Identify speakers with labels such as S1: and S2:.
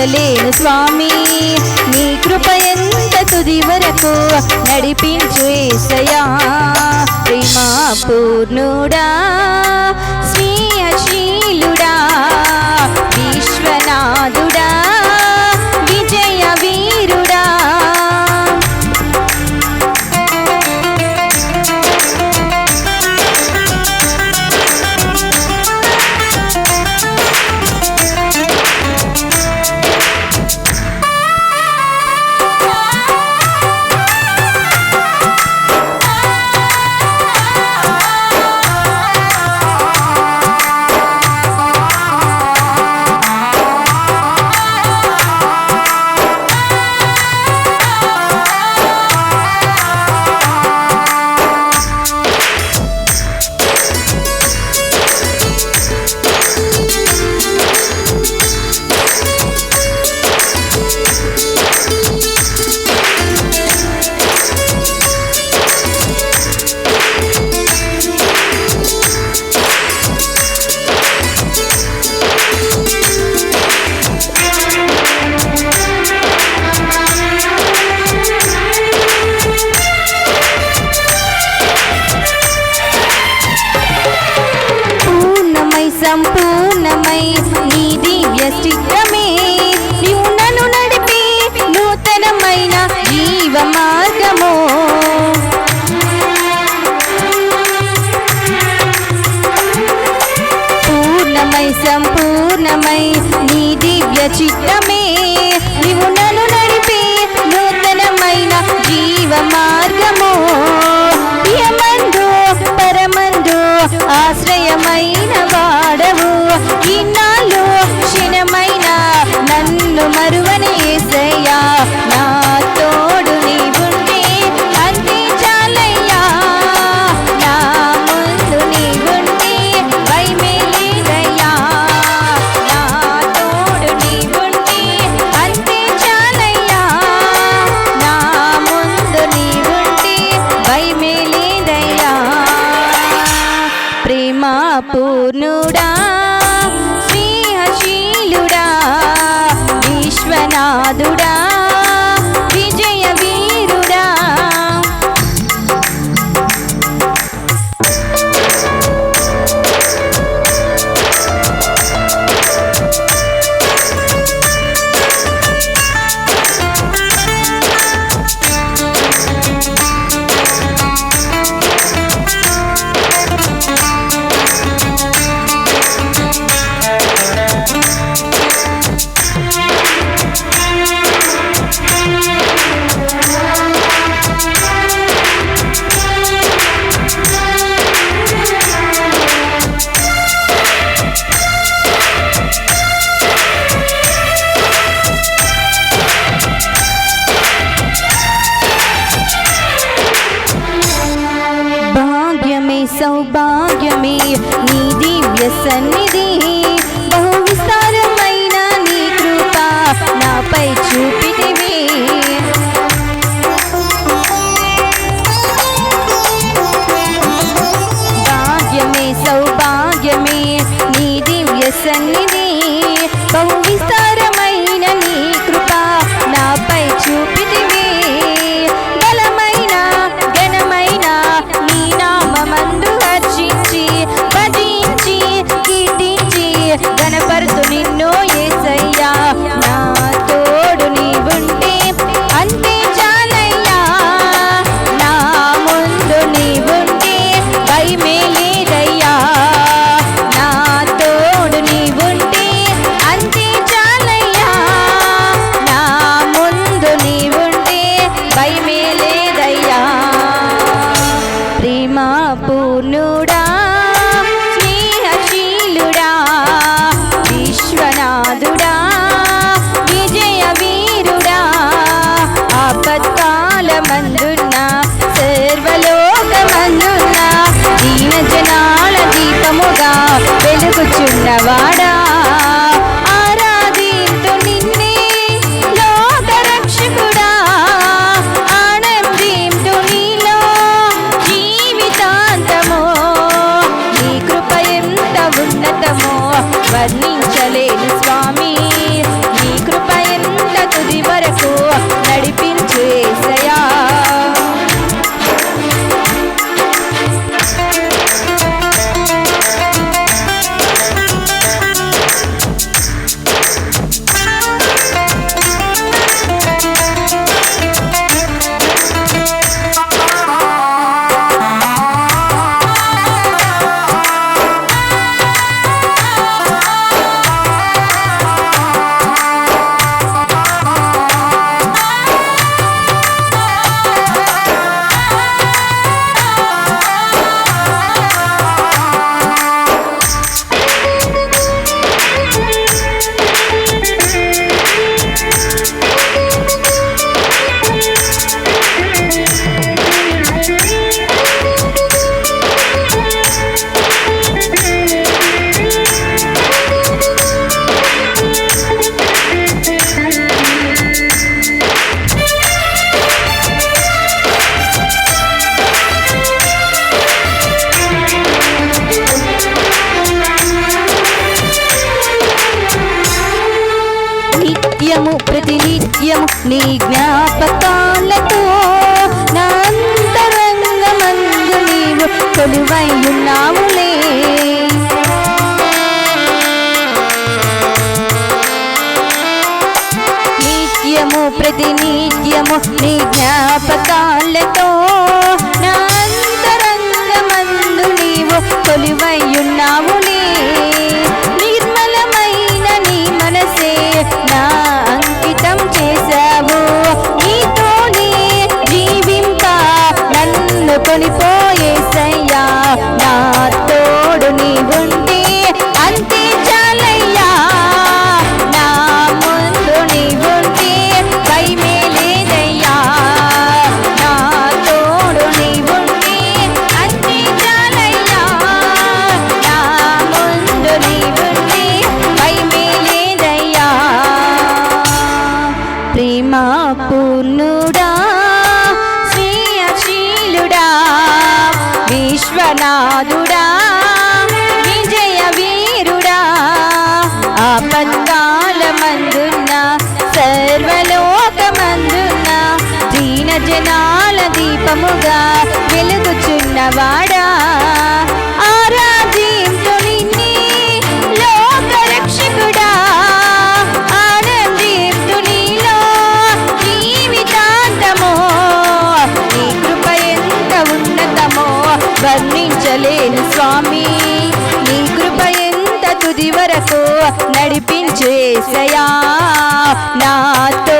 S1: భరించలేను స్వామి నీ కృప ఎంత తుది వరకు నడిపించు ఏసయా ప్రేమ పూర్ణుడా సంపూర్ణమై నీ దివ్య చిత్రమే నీవు నన్ను నడిపి నూతనమైన జీవ మార్గము. పూర్ణమై సంపూర్ణమై నీ దివ్య చిత్రమే నీవు నన్ను నడిపి నూతనమైన జీవ మార్గము. పరమందు ఆశ్రయమై You know. సన్నిధి నాదుడా నీ జ్ఞాపకం அர்ப்பணிப்ப పొందలేను స్వామి. నీ కృప ఎంత తుది వరకు నడిపించేసయా నాతో